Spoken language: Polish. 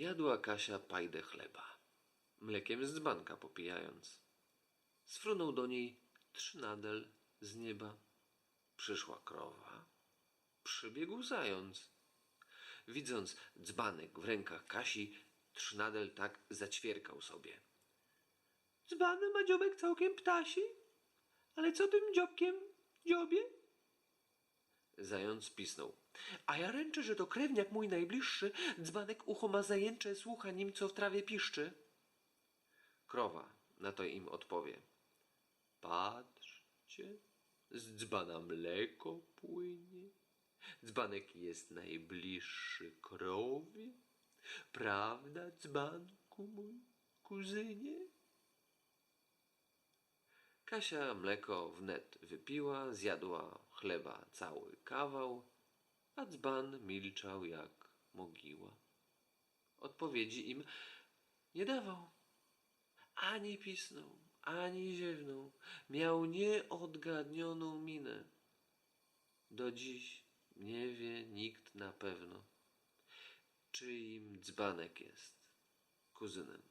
Jadła Kasia pajdę chleba, mlekiem z dzbanka popijając. Sfrunął do niej trzynadel z nieba. Przyszła krowa, przybiegł zając. Widząc dzbanek w rękach Kasi, trzynadel tak zaćwierkał sobie. Dzbany ma dziobek całkiem ptasi, ale co tym dziobkiem dziobie? Zając pisnął. A ja ręczę, że to krewniak mój najbliższy, dzbanek ucho ma zajęcze, słucha nim, co w trawie piszczy. Krowa na to im odpowie. Patrzcie, z dzbana mleko płynie. Dzbanek jest najbliższy krowie. Prawda, dzbanku mój kuzynie? Kasia mleko wnet wypiła, zjadła chleba cały kawał, a dzban milczał jak mogiła. Odpowiedzi im nie dawał. Ani pisnął, ani ziewnął. Miał nieodgadnioną minę. Do dziś nie wie nikt na pewno, czyim dzbanek jest kuzynem.